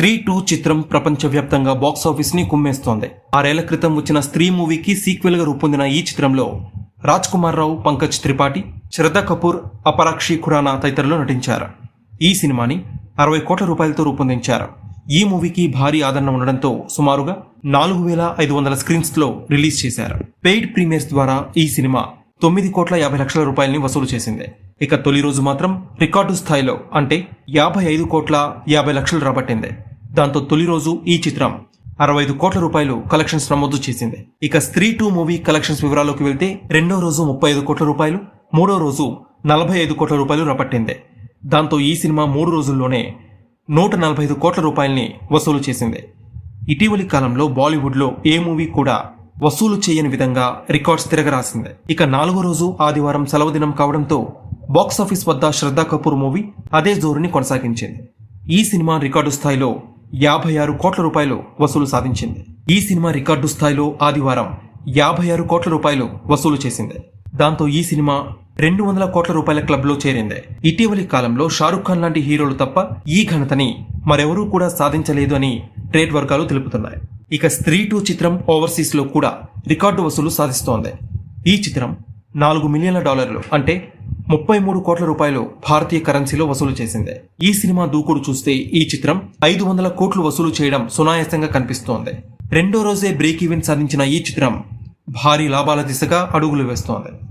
స్త్రీ టూ చిత్రం ప్రపంచవ్యాప్తంగా బాక్సాఫీస్ని కుమ్మేస్తోంది. ఆరేళ్ళ క్రితం వచ్చిన స్త్రీ మూవీకి సీక్వెల్గా రూపొందిన ఈ చిత్రంలో రాజ్ కుమార్ రావు పంకజ్ త్రిపాఠి శ్రద్ధా కపూర్ అపరాక్షి ఖురానా తదితరులు నటించారు. ఈ సినిమాని అరవై కోట్ల రూపాయలతో రూపొందించారు. ఈ మూవీకి భారీ ఆదరణ ఉండడంతో సుమారుగా నాలుగు వేల ఐదు వందల స్క్రీన్స్లో రిలీజ్ చేశారు. పెయిడ్ ప్రీమియర్స్ ద్వారా ఈ సినిమా తొమ్మిది కోట్ల యాభై లక్షల రూపాయలని వసూలు చేసింది. ఇక తొలి రోజు మాత్రం రికార్డు స్థాయిలో అంటే యాభై ఐదు కోట్ల యాభై లక్షలు రాబట్టింది. దాంతో తొలి రోజు ఈ చిత్రం అరవై ఐదు కోట్ల రూపాయలు కలెక్షన్స్ నమోదు చేసింది. ఇక స్త్రీ టూ మూవీ కలెక్షన్స్ వివరాల్లోకి వెళ్తే రెండో రోజు ముప్పై ఐదు కోట్ల రూపాయలు మూడో రోజు నలభై ఐదు కోట్ల రూపాయలు రపట్టింది దాంతో ఈ సినిమా మూడు రోజుల్లోనే నూట నలభై ఐదు కోట్ల రూపాయల్ని వసూలు చేసింది. ఇటీవలి కాలంలో బాలీవుడ్లో ఏ మూవీ కూడా వసూలు చేయని విధంగా రికార్డ్స్ తిరగరాసింది. ఇక నాలుగో రోజు ఆదివారం సెలవు దినం కావడంతో బాక్సాఫీస్ వద్ద శ్రద్ధా కపూర్ మూవీ అదే జోరుని కొనసాగించింది. ఈ సినిమా రికార్డు స్థాయిలో యాభై ఆరు కోట్ల రూపాయలు వసూలు సాధించింది. ఈ సినిమా రికార్డు స్థాయిలో ఆదివారం యాభై ఆరు కోట్ల రూపాయలు వసూలు చేసింది. దాంతో ఈ సినిమా రెండు వందల కోట్ల రూపాయల క్లబ్లో చేరింది. ఇటీవలి కాలంలో షారుఖ్ ఖాన్ లాంటి హీరోలు తప్ప ఈ ఘనతని మరెవరూ కూడా సాధించలేదు అని ట్రేడ్ వర్గాలు తెలుపుతున్నాయి. ఇక స్త్రీ టూ చిత్రం ఓవర్సీస్లో కూడా రికార్డు వసూలు సాధిస్తోంది. ఈ చిత్రం నాలుగు మిలియన్ల డాలర్లు అంటే ముప్పై మూడు కోట్ల రూపాయలు భారతీయ కరెన్సీలో వసూలు చేసింది. ఈ సినిమా దూకుడు చూస్తే ఈ చిత్రం ఐదు వందల కోట్లు వసూలు చేయడం సునాయాసంగా కనిపిస్తోంది. రెండో రోజే బ్రేక్ ఈవెన్ సాధించిన ఈ చిత్రం భారీ లాభాల దిశగా అడుగులు వేస్తోంది.